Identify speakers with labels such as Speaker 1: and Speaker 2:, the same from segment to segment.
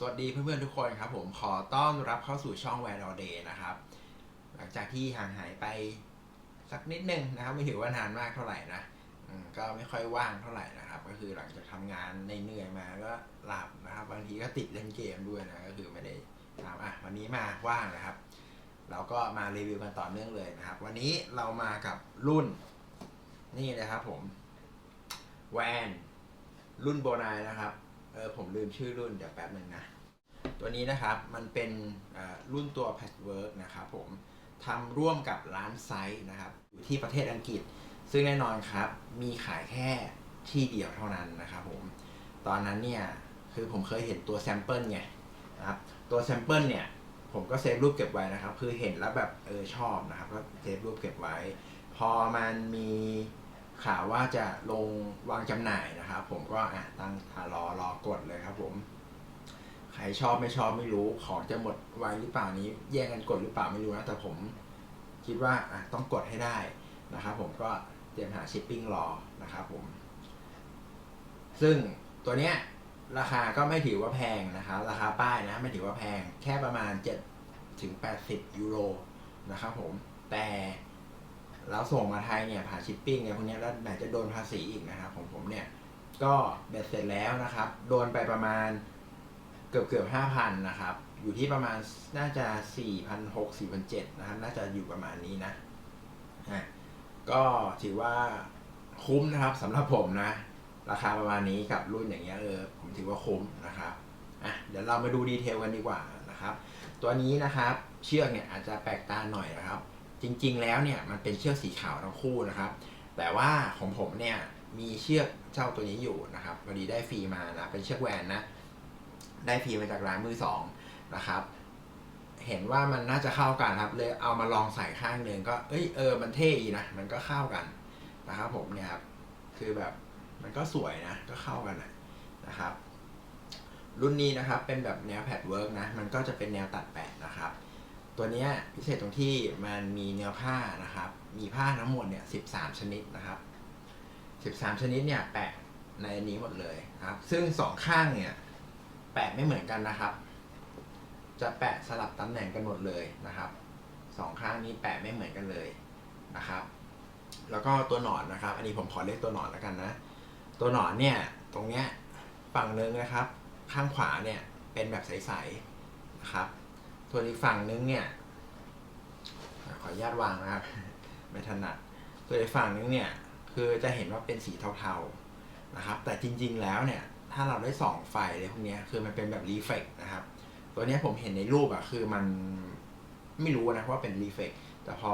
Speaker 1: สวัสดีเพื่อนๆทุกคนครับผมขอต้อนรับเข้าสู่ช่อง w a r All Day นะครับ หลังจากที่ห่างหายไปสักนิดหนึ่งนะครับ ไม่ถือว่านานมากเท่าไหร่นะก็ไม่ค่อยว่างเท่าไหร่นะครับ ก็คือหลังจากทำงานในเหนื่อยมาก็หลับนะครับ บางทีก็ติดเล่นเกมด้วยนะก็คือไม่ได้ทำอะวันนี้มาว่างนะครับ เราก็มารีวิวกันต่อเนื่องเลยนะครับ วันนี้เรามากับรุ่นนี่นะครับผมแวนรุ่นโบนายนะครับ ออผมลืมชื่อรุ่นเดี๋ยวแป๊บหนึ่งนะ ตัวนี้นะครับมันเป็นรุ่นตัว Patchwork นะครับผมทำร่วมกับร้านไซส์นะครับ อยู่ที่ประเทศอังกฤษ ซึ่งแน่นอนครับ มีขายแค่ที่เดียวเท่านั้นนะครับผม ตอนนั้นเนี่ย คือผมเคยเห็นตัวแซมเปิลไงนะครับ ตัวแซมเปิลเนี่ย ผมก็เซฟรูปเก็บไว้นะครับ คือเห็นแล้วแบบเออชอบนะครับ ก็เซฟรูปเก็บไว้ พอมันมี ข่าวว่าจะลงวางจำหน่ายนะครับ ผมก็อะตั้งรอรอกดเลยครับผม ใครชอบไม่ชอบไม่รู้ของจะหมดไวหรือเปล่านี้ แย่งกันกดหรือเปล่าไม่รู้นะแต่ผมคิดว่าอะต้องกดให้ได้นะครับ ผมก็เตรียมหาชิปปิ้งรอนะครับผม ซึ่งตัวเนี้ยราคาก็ไม่ถือว่าแพงนะครับ ราคาป้ายนะ ไม่ถือว่าแพงแค่ประมาณ7ถึง80ยูโรนะครับผมแต่ เราส่งมาไทยเนี่ยผ่านชิปปิ้งเนี่ยพวกนี้แล้วไหนจะโดนภาษีอีกนะครับของผมเนี่ยก็เบ็ดเสร็จแล้วนะครับ โดนไปประมาณเกือบเกือบห้าพันนะครับ อยู่ที่ประมาณน่าจะสี่พันหกสี่พันเจ็ดนะครับ น่าจะอยู่ประมาณนี้นะอะก็ถือว่าคุ้มนะครับสำหรับผมนะ ราคาประมาณนี้กับรุ่นอย่างเงี้ยเออผมถือว่าคุ้มนะครับอะเดี๋ยวเรามาดูดีเทลกันดีกว่านะครับ ตัวนี้นะครับ เชือกเนี่ยอาจจะแปลกตาหน่อยนะครับ จริงๆ แล้วเนี่ยมันเป็นเชือกสีขาวทั้งคู่นะครับ แต่ว่าของผมเนี่ยมีเชือกเจ้าตัวนี้อยู่นะครับพอดีได้ฟรีมานะเป็นเชือกแวนนะได้ฟรีมาจากร้านมือสองนะครับ เห็นว่ามันน่าจะเข้ากันครับ เลยเอามาลองใส่ข้างหนึ่งก็เอ้ยเออมันเท่ดีนะมันก็เข้ากันนะครับผมเนี่ยครับคือแบบมันก็สวยนะก็เข้ากันนะนะครับ รุ่นนี้นะครับเป็นแบบแนวแพดเวิร์กนะมันก็จะเป็นแนวตัดแปะนะครับ ตัวนี้พิเศษตรงที่มันมีเนื้อผ้านะครับ มีผ้าทั้งหมดเนี่ย13ชนิดนะครับ13ชนิดเนี่ยแปะในนี้หมดเลยครับ ซึ่งสองข้างเนี่ยแปะไม่เหมือนกันนะครับ จะแปะสลับตำแหน่งกันหมดเลยนะครับสองข้างนี้แปะไม่เหมือนกันเลยนะครับ แล้วก็ตัวหนอนนะครับ อันนี้ผมขอเรียกตัวหนอนแล้วกันนะ ตัวหนอนเนี่ยตรงเนี้ยฝั่งนึงนะครับ ข้างขวาเนี่ยเป็นแบบใสๆนะครับ ส่วนอีกฝั่งนึงเนี่ย ขออนุญาตวางนะครับ ไม่ถนัดส่วนอีกฝั่งนึงเนี่ย คือจะเห็นว่าเป็นสีเทาๆนะครับ แต่จริงๆแล้วเนี่ย ถ้าเราได้ส่องไฟเลยพวกนี้คือมันเป็นแบบรีเฟกนะครับ ตัวนี้ผมเห็นในรูปอะคือมันไม่รู้นะว่าเป็นรีเฟกแต่พอ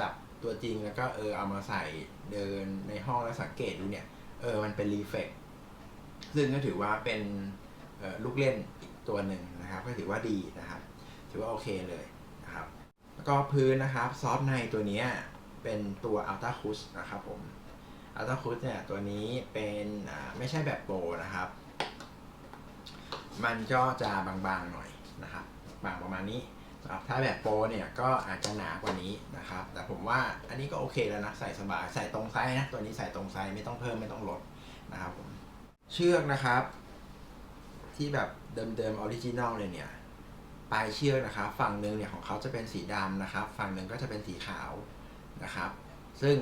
Speaker 1: จับตัวจริงแล้วก็เออเอามาใส่เดินในห้องแล้วสังเกตดูเนี่ย เออมันเป็นรีเฟกซึ่งก็ถือว่าเป็นลูกเล่นอีกตัวหนึ่งนะครับ ก็ถือว่าดีนะครับ ถือว่าโอเคเลยนะครับ แล้วก็พื้นนะครับซอฟต์ในตัวนี้เป็นตัวอัลต้าคุชนะครับผมอัลต้าคุชเนี่ยตัวนี้เป็นไม่ใช่แบบโปรนะครับ มันก็จะบางๆหน่อยนะครับบางประมาณนี้ครับถ้าแบบโปรเนี่ยก็อาจจะหนากว่านี้นะครับ แต่ผมว่าอันนี้ก็โอเคแล้วนะใส่สบายใส่ตรงไซส์นะตัวนี้ใส่ตรงไซส์ไม่ต้องเพิ่มไม่ต้องลดนะครับผมเชือกนะครับ ที่แบบเดิมๆออริจินอลเลยเนี่ย ลายเชือกนะครับ ฝั่งหนึ่งเนี่ยของเขาจะเป็นสีดำนะครับ ฝั่งหนึ่งก็จะเป็นสีขาวนะครับ ซึ่ง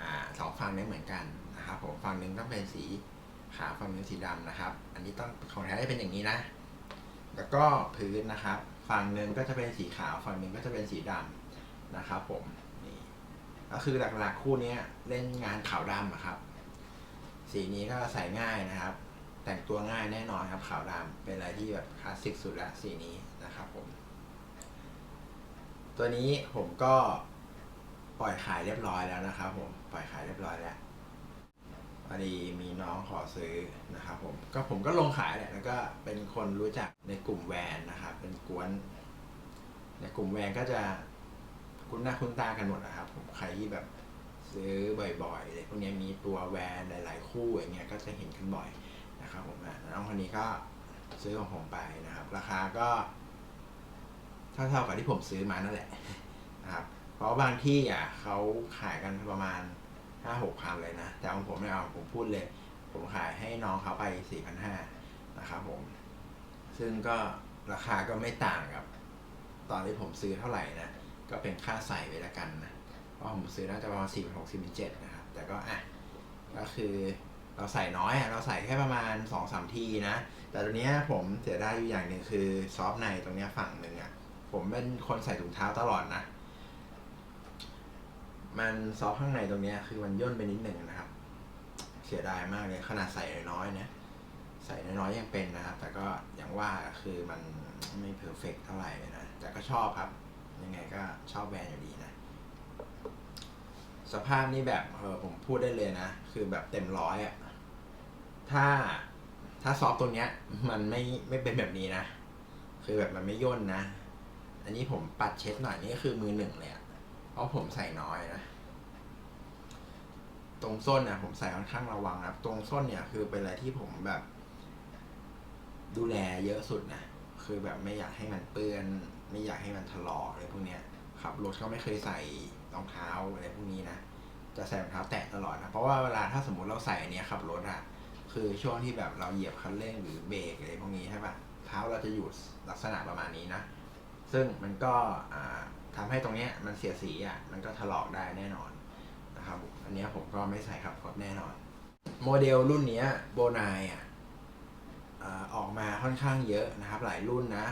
Speaker 1: อสองฝั่งนี่ยเหมือนกันนะครับผมฝั่งหนึ่งต้องเป็นสีขาวฝั่งหนึ่งสีดำนะครับ อันนี้ต้องของแท้จะเป็นอย่างนี้นะ แล้วก็พื้นนะครับ ฝั่งหนึ่งก็จะเป็นสีขาว ฝั่งหนึ่งก็จะเป็นสีดำนะครับ ผมนี่ก็คือหลักๆคู่นี้เล่นงานขาวดำอะครับ สีนี้ก็ใส่ง่ายนะครับ แต่งตัวง่ายแน่นอนครับขาวดำเป็นอะไรที่แบบคลาสสิกสุดละสีนี้นะครับผม ตัวนี้ผมก็ปล่อยขายเรียบร้อยแล้วนะครับผมปล่อยขายเรียบร้อยแล้วพอดีมีน้องขอซื้อนะครับผมก็ผมก็ลงขายแหละแล้วก็เป็นคนรู้จักในกลุ่มแวนนะครับ เป็นกวนในกลุ่มแวนก็จะคุ้นหน้าคุ้นตากันหมดนะครับ ผมใครที่แบบซื้อบ่อยๆเลยพวกนี้มีตัวแวนหลาย ๆ คู่อย่างเงี้ยก็จะเห็นกันบ่อย นะครับผมน้องคนนี้ก็ซื้อของผมไปนะครับ ราคาก็ เท่าๆกับที่ผมซื้อมานั่นแหละนะครับ เพราะบางที่อะเขาขายกันประมาณห้าหกพันเลยนะ แต่ของผมไม่เอาผมพูดเลย ผมขายให้น้องเขาไปสี่พันห้านะครับผม ซึ่งก็ราคาก็ไม่ต่างกับ ตอนที่ผมซื้อเท่าไหร่นะ ก็เป็นค่าใส่ไปละกันนะ เพราะผมซื้อน่าจะประมาณสี่พันหกสี่เจ็ดนะครับ แต่ก็อะก็คือ เราใส่น้อยอะเราใส่แค่ประมาณสองสามทีนะ แต่ตัวเนี้ยผมเสียดายอยู่อย่างหนึ่งคือซอฟในตรงเนี้ยฝั่งหนึ่งอะ ผมเป็นคนใส่ถุงเท้าตลอดนะ มันซอฟข้างในตรงเนี้ยคือมันย่นไปนิดหนึ่งนะครับ เสียดายมากเลยขนาดใส่น้อยๆนะใส่น้อยๆยังเป็นนะครับ แต่ก็อย่างว่าคือมันไม่เพอร์เฟกเท่าไหร่นะ แต่ก็ชอบครับ ยังไงก็ชอบแบรนด์อยู่ดีนะ สภาพนี่แบบเออผมพูดได้เลยนะ คือแบบเต็มร้อยอะ ถ้าถ้าซอฟต์ตัวเนี้ย มันไม่ไม่เป็นแบบนี้นะ คือแบบมันไม่ย่นนะ อันนี้ผมปัดเช็ดหน่อยนี่ก็คือมือหนึ่งเลยอะเพราะผมใส่น้อยนะ ตรงส้นเนี่ยผมใส่ค่อนข้างระวังนะตรงส้นเนี่ยคือเป็นอะไรที่ผมแบบ ดูแลเยอะสุดนะคือแบบไม่อยากให้มันเปื้อน ไม่อยากให้มันถลอกอะไรพวกเนี้ยขับรถก็ไม่เคยใส่รองเท้าอะไรพวกนี้นะจะใส่รองเท้าแตะตลอดนะเพราะว่าเวลาถ้าสมมติเราใส่อันนี้ขับรถอะ คือช่วงที่แบบเราเหยียบคันเร่งหรือเบรกอะไรพวกนี้ใช่ปะเท้าเราจะอยู่ลักษณะประมาณนี้นะ ซึ่งมันก็อ่าทำให้ตรงเนี้ยมันเสียสีอะมันก็ถลอกได้แน่นอนนะครับอันนี้ผมก็ไม่ใส่ขับรถแน่นอน โมเดลรุ่นเนี้ยโบนายอะอ่าออกมาค่อนข้างเยอะนะครับ หลายรุ่นนะ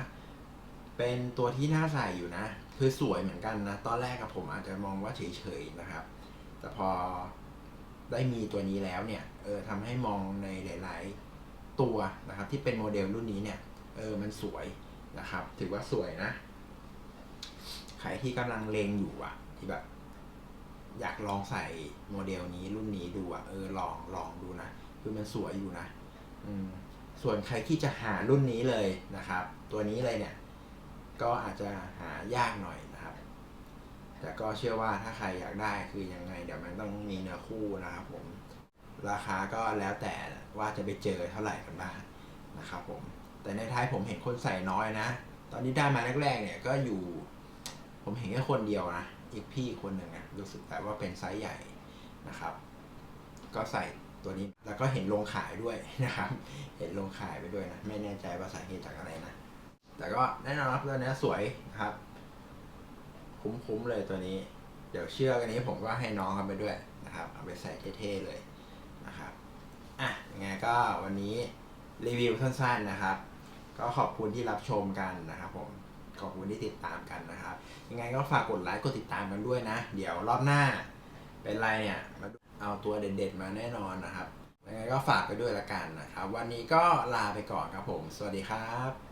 Speaker 1: เป็นตัวที่น่าใส่อยู่นะ คือสวยเหมือนกันนะ ตอนแรกกับผมอาจจะมองว่าเฉยๆนะครับ แต่พอ ได้มีตัวนี้แล้วเนี่ยเออทำให้มองในหลาย ๆ ตัวนะครับ ที่เป็นโมเดลรุ่นนี้เนี่ยเออมันสวยนะครับ ถือว่าสวยนะ ใครที่กำลังเลงอยู่อะที่แบบ อยากลองใส่โมเดลนี้รุ่นนี้ดูอะเออลองลองดูนะ คือมันสวยอยู่นะอืมส่วนใครที่จะหารุ่นนี้เลยนะครับ ตัวนี้เลยเนี่ย ก็อาจจะหายากหน่อยนะครับ แต่ก็เชื่อว่าถ้าใครอยากได้คือยังไง เดี๋ยวมันต้องมีเนื้อคู่นะครับผม ราคาก็แล้วแต่ว่าจะไปเจอเท่าไหร่กันบ้างนะครับผม แต่ในท้ายผมเห็นคนใส่น้อยนะ ตอนนี้ได้มาแรกๆเนี่ยก็อยู่ ผมเห็นแค่คนเดียวนะ อีกพี่คนหนึ่งนะรู้สึกแต่ว่าเป็นไซส์ใหญ่นะครับ ก็ใส่ตัวนี้แล้วก็เห็นลงขายด้วยนะครับ เห็นลงขายไปด้วยนะ ไม่แน่ใจว่าสาเหตุจากอะไรนะ แต่ก็แน่นอนครับตัวนี้สวยนะครับ คุ้มๆเลยตัวนี้ เดี๋ยวเชือกอันนี้ผมก็ให้น้องกันไปด้วยนะครับ เอาไปใส่เท่ๆเลยนะครับอะยังไงก็วันนี้รีวิวสั้นๆนะครับ ก็ขอบคุณที่รับชมกันนะครับผมขอบคุณที่ติดตามกันนะครับ ยังไงก็ฝากกดไลค์กดติดตามกันด้วยนะ เดี๋ยวรอบหน้า เป็นไรเนี่ยมาเอาตัวเด็ดๆมาแน่นอนนะครับยังไงก็ฝากไปด้วยละกันนะครับ วันนี้ก็ลาไปก่อนครับผม สวัสดีครับ